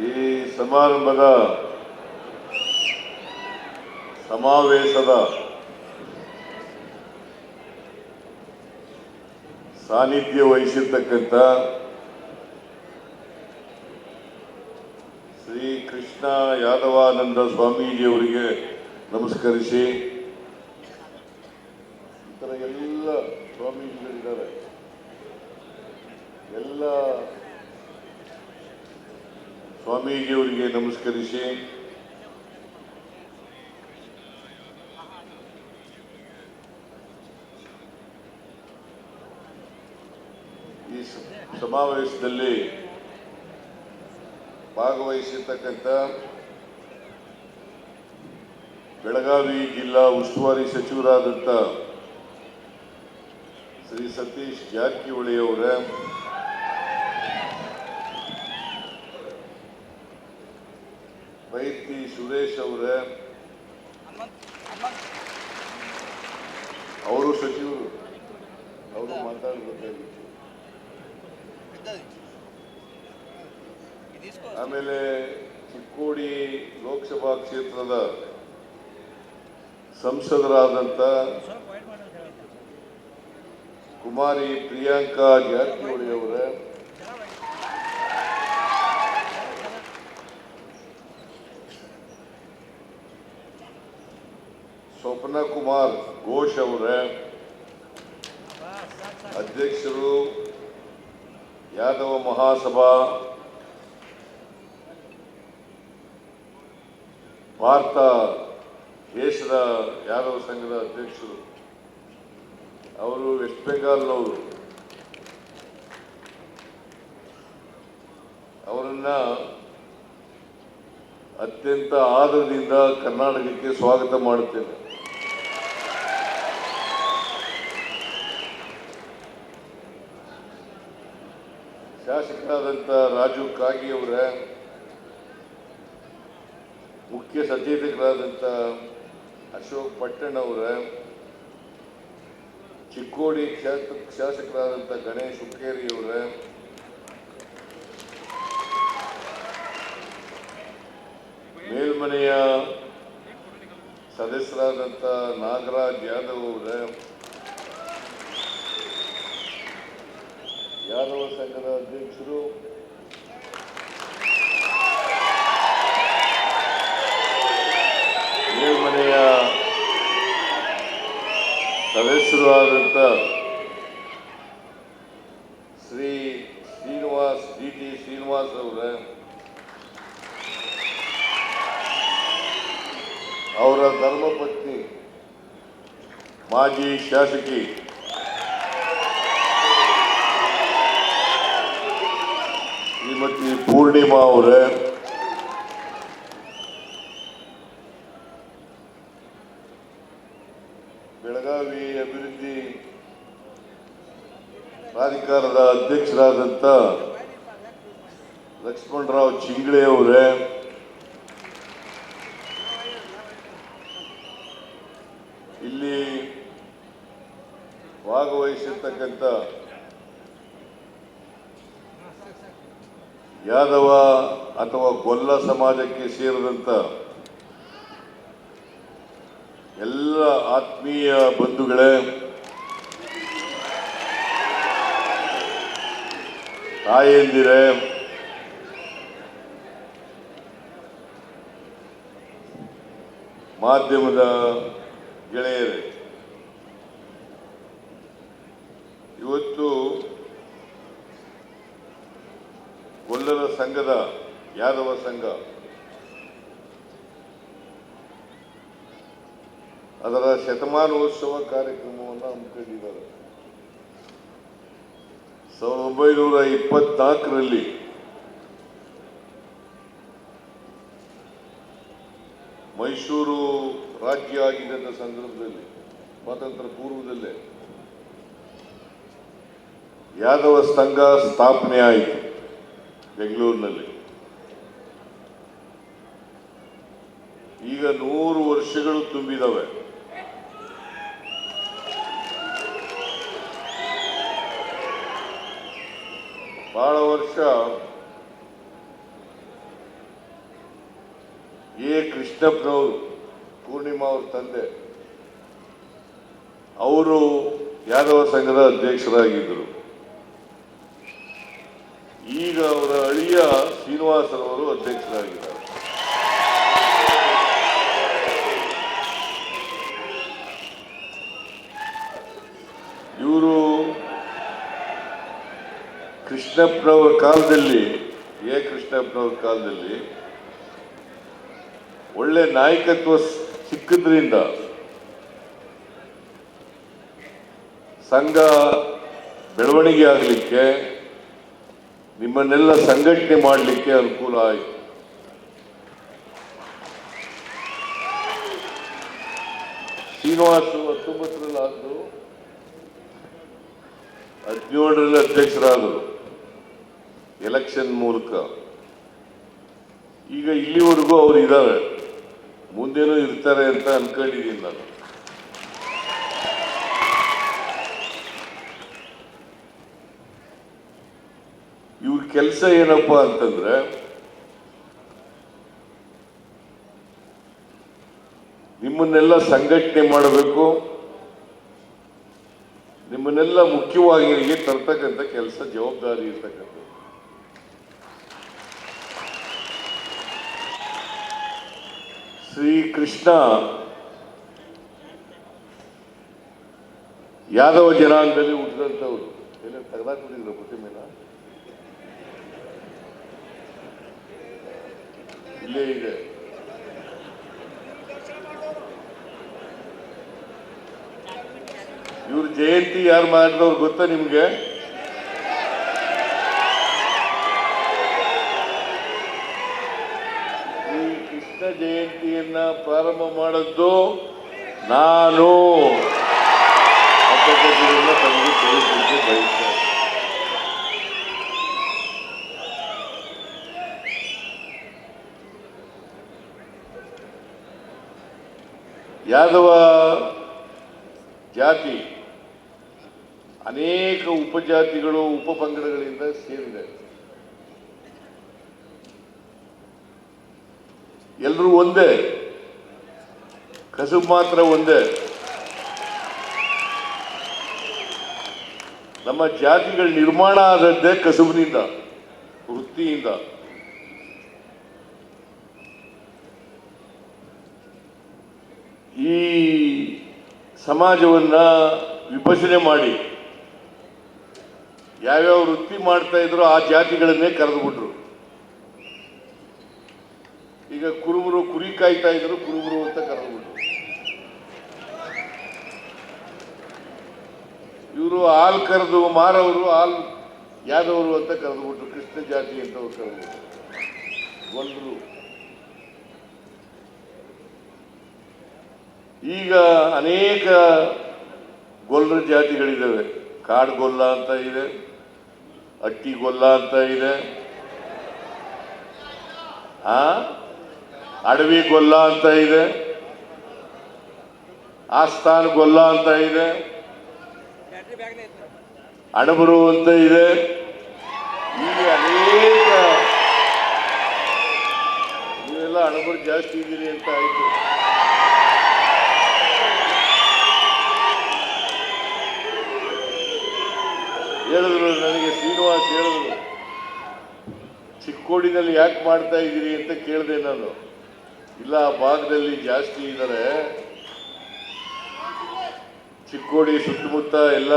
ಈ ಸಮಾರಂಭದ ಸಮಾವೇಶದ ಸಾನ್ನಿಧ್ಯ ವಹಿಸಿರ್ತಕ್ಕಂಥ ಶ್ರೀ ಕೃಷ್ಣ ಯಾದವಾನಂದ ಸ್ವಾಮೀಜಿಯವರಿಗೆ ನಮಸ್ಕರಿಸಿ ಇತರ ಎಲ್ಲ ಸ್ವಾಮೀಜಿಗಳಿದ್ದಾರೆ ಎಲ್ಲ ನಮಸ್ಕರಿಸಿ ಈ ಸಮಾವೇಶದಲ್ಲಿ ಭಾಗವಹಿಸಿರ್ತಕ್ಕಂಥ ಬೆಳಗಾವಿ ಜಿಲ್ಲಾ ಉಸ್ತುವಾರಿ ಸಚಿವರಾದಂಥ ಶ್ರೀ ಸತೀಶ್ ಜಾರಕಿಹೊಳಿ ಅವರ ಸುರೇಶ್ ಅವರೇ. ಅವರು ಸಚಿವರು. ಅವರು ಮಾತಾಡಬೇಕಾಗಿತ್ತು ಆಮೇಲೆ ಚಿಕ್ಕೋಡಿ ಲೋಕಸಭಾ ಕ್ಷೇತ್ರದ ಸಂಸದರಾದಂಥ ಕುಮಾರಿ ಪ್ರಿಯಾಂಕಾ ಜಾರಕಿಹೊಳಿ ಅವರ. ಸ್ವಪ್ನ ಕುಮಾರ್ ಘೋಷ್ ಅವರೇ. ಅಧ್ಯಕ್ಷರು ಯಾದವ ಮಹಾಸಭಾ. ಭಾರತ ದೇಶದ ಯಾದವ ಸಂಘದ ಅಧ್ಯಕ್ಷರು. ಅವರು ವೆಸ್ಟ್ ಬೆಂಗಾಲ್ನವರು. ಅವರನ್ನ ಅತ್ಯಂತ ಆದರದಿಂದ ಕರ್ನಾಟಕಕ್ಕೆ ಸ್ವಾಗತ ಮಾಡುತ್ತೇನೆ. ಶಾಸಕರಾದಂಥ ರಾಜು ಕಾಗಿ ಅವರ ಮುಖ್ಯ ಸಚೇತಕರಾದಂಥ ಅಶೋಕ್ ಪಟ್ಟಣ್ಣವರ ಚಿಕ್ಕೋಡಿ ಕ್ಷೇತ್ರ ಶಾಸಕರಾದಂಥ ಗಣೇಶ್ ಹುಕ್ಕೇರಿ ಅವರ, ಮೇಲ್ಮನೆಯ ಸದಸ್ಯರಾದಂಥ ನಾಗರಾಜ್ ಯಾದವ್ ಅವರ ಯಾದವ ಸಂಘದ ಅಧ್ಯಕ್ಷರು? ಮೇಲ್ಮನೆಯ ಸದಸ್ಯರು ಆದಂಥ ಶ್ರೀ ಶ್ರೀನಿವಾಸ್ ಡಿ ಟಿ ಶ್ರೀನಿವಾಸ್ ಅವರ ಅವರ ಧರ್ಮಪತ್ನಿ ಮಾಜಿ ಶಾಸಕಿ ಶ್ರೀಮತಿ ಪೂರ್ಣಿಮಾ ಅವರೇ. ಬೆಳಗಾವಿ ಅಭಿವೃದ್ಧಿ ಪ್ರಾಧಿಕಾರದ ಅಧ್ಯಕ್ಷರಾದಂಥ ಲಕ್ಷ್ಮಣರಾವ್ ಚಿಂಗ್ಳೆ ಅವರೇ. ಇಲ್ಲಿ ಭಾಗವಹಿಸಿರ್ತಕ್ಕಂಥ ಯಾದವ ಅಥವಾ ಗೊಲ್ಲ ಸಮಾಜಕ್ಕೆ ಸೇರಿದಂಥ ಎಲ್ಲ ಆತ್ಮೀಯ ಬಂಧುಗಳೇ ತಾಯಂದಿರೇ ಮಾಧ್ಯಮದ ಗೆಳೆಯರೇ ಇವತ್ತು ಗೊಲ್ಲರ ಸಂಘದ ಯಾದವ ಸಂಘ. ಅದರ ಶತಮಾನೋತ್ಸವ ಕಾರ್ಯಕ್ರಮವನ್ನು ಹಮ್ಮಿಕೊಂಡಿದ್ದಾರೆ ಸಾವಿರದ ಒಂಬೈನೂರ ಇಪ್ಪತ್ನಾಲ್ಕರಲ್ಲಿ ಮೈಸೂರು ರಾಜ್ಯ ಆಗಿದ್ದ ಸಂದರ್ಭದಲ್ಲಿ, ಸ್ವಾತಂತ್ರ್ಯ ಪೂರ್ವದಲ್ಲೇ ಯಾದವ ಸಂಘ ಸ್ಥಾಪನೆ ಆಯಿತು ಬೆಂಗಳೂರಿನಲ್ಲಿ. ಈಗ ನೂರು ವರ್ಷಗಳು ತುಂಬಿದವೆ. ಬಹಳ ವರ್ಷ ಎ. ಕೃಷ್ಣಪ್ಪನವರು ಪೂರ್ಣಿಮಾ ಅವ್ರ ತಂದೆ. ಅವರು ಯಾದವ ಸಂಘದ ಅಧ್ಯಕ್ಷರಾಗಿದ್ದರು. ಈಗ ಅವರ ಅಳಿಯ ಶ್ರೀನಿವಾಸರವರು ಅಧ್ಯಕ್ಷರಾಗಿದ್ದಾರೆ. ಇವರು ಕೃಷ್ಣಪ್ಪನವರ ಕಾಲದಲ್ಲಿ, ಎ. ಕೃಷ್ಣಪ್ಪನವ್ರ ಕಾಲದಲ್ಲಿ ಒಳ್ಳೆ ನಾಯಕತ್ವ ಸಿಕ್ಕಿದ್ರಿಂದ ಸಂಘ ಬೆಳವಣಿಗೆ ಆಗಲಿಕ್ಕೆ ನಿಮ್ಮನ್ನೆಲ್ಲ ಸಂಘಟನೆ ಮಾಡಲಿಕ್ಕೆ ಅನುಕೂಲ ಆಯಿತು. ಶ್ರೀನಿವಾಸ್ ಹತ್ತೊಂಬತ್ತರಲ್ಲಿ ಹದಿನೇಳರಲ್ಲಿ ಅಧ್ಯಕ್ಷರಾದರು ಎಲೆಕ್ಷನ್ ಮೂಲಕ. ಈಗ ಇಲ್ಲಿವರೆಗೂ ಅವರು ಇದ್ದಾರೆ ಮುಂದೇನೂ ಇರ್ತಾರೆ ಅಂತ ಅನ್ಕೊಂಡಿದ್ದೀನಿ ನಾನು. ಕೆಲಸ ಏನಪ್ಪ ಅಂತಂದ್ರೆ, ನಿಮ್ಮನ್ನೆಲ್ಲ ಸಂಘಟನೆ ಮಾಡಬೇಕು, ನಿಮ್ಮನ್ನೆಲ್ಲ ಮುಖ್ಯವಾಗಿ ತರ್ತಕ್ಕಂಥ ಕೆಲಸ ಜವಾಬ್ದಾರಿ ಇರ್ತಕ್ಕಂಥದ್ದು. ಶ್ರೀ ಕೃಷ್ಣ ಯಾದವ ಜನಾಂಗದಲ್ಲಿ ಹುಟ್ಟಿದಂಥವ್ರು. ಎಲ್ಲ ತೆಗೆದಾಕ್ಬಿಟ್ಟಿದ್ರು ಪ್ರತಿಮೆನ. ಇಲ್ಲೇ ಇವ್ರ ಜಯಂತಿ ಯಾರು ಮಾಡಿದವ್ರು ಗೊತ್ತಾ ನಿಮ್ಗೆ? ಈ ಕೃಷ್ಣ ಜಯಂತಿಯನ್ನ ಪ್ರಾರಂಭ ಮಾಡದ್ದು ನಾನು. ಯಾದವ ಜಾತಿ ಅನೇಕ ಉಪಜಾತಿಗಳು, ಉಪಪಂಗಡಗಳಿಂದ ಸೇರಿದೆ. ಎಲ್ಲರೂ ಒಂದೇ, ಕಸುಬು ಮಾತ್ರ ಒಂದೇ. ನಮ್ಮ ಜಾತಿಗಳ ನಿರ್ಮಾಣ ಆದದ್ದೇ ಕಸುಬಿನಿಂದ, ವೃತ್ತಿಯಿಂದ. ಈ ಸಮಾಜವನ್ನು ವಿಭಜನೆ ಮಾಡಿ ಯಾವ್ಯಾವ ವೃತ್ತಿ ಮಾಡ್ತಾ ಇದ್ರು ಆ ಜಾತಿಗಳನ್ನೇ ಕರೆದುಬಿಟ್ರು. ಈಗ ಕುರುಬರು ಕುರಿ ಕಾಯ್ತಾ ಇದ್ರು ಕುರುಬರು ಅಂತ ಕರೆದುಬಿಟ್ರು. ಇವರು ಹಾಲ್ ಕರೆದು ಮಾರವರು ಹಾಲು ಯಾದವರು ಅಂತ ಕರೆದುಬಿಟ್ರು. ಕೃಷ್ಣ ಜಾತಿ ಅಂತ ಕರೆದು ಕರೆದುಬಿಟ್ರು. ಗೊಲ್ರು ಈಗ ಅನೇಕ ಗೊಲ್ಲರ ಜಾತಿಗಳಿದ್ದಾವೆ. ಕಾಡುಗೊಲ್ಲ ಅಂತ ಇದೆ ಅಟ್ಟಿಗೊಲ್ಲ ಅಂತ ಇದೆ. ಆ? ಅಡವಿ ಗೊಲ್ಲ ಅಂತ ಇದೆ. ಆಸ್ಥಾನ ಗೊಲ್ಲ ಅಂತ ಇದೆ. ಅಣಬರು ಅಂತ ಇದೆ. ಈಗ ಅನೇಕ ಇವೆಲ್ಲ ಅಣಬರು ಜಾಸ್ತಿ ಇದ್ದೀರಿ ಅಂತ ಆಯ್ತು. ಹೇಳಿದ್ರು, ನನಗೆ ಶ್ರೀನಿವಾಸ್ ಹೇಳಿದ್ರು, ಚಿಕ್ಕೋಡಿನಲ್ಲಿ ಯಾಕೆ ಮಾಡ್ತಾ ಇದ್ದೀರಿ ಅಂತ ಕೇಳಿದೆ ನಾನು. ಇಲ್ಲ ಆ ಭಾಗದಲ್ಲಿ ಜಾಸ್ತಿ ಇದ್ದಾರೆ. ಚಿಕ್ಕೋಡಿ ಸುತ್ತಮುತ್ತ ಎಲ್ಲ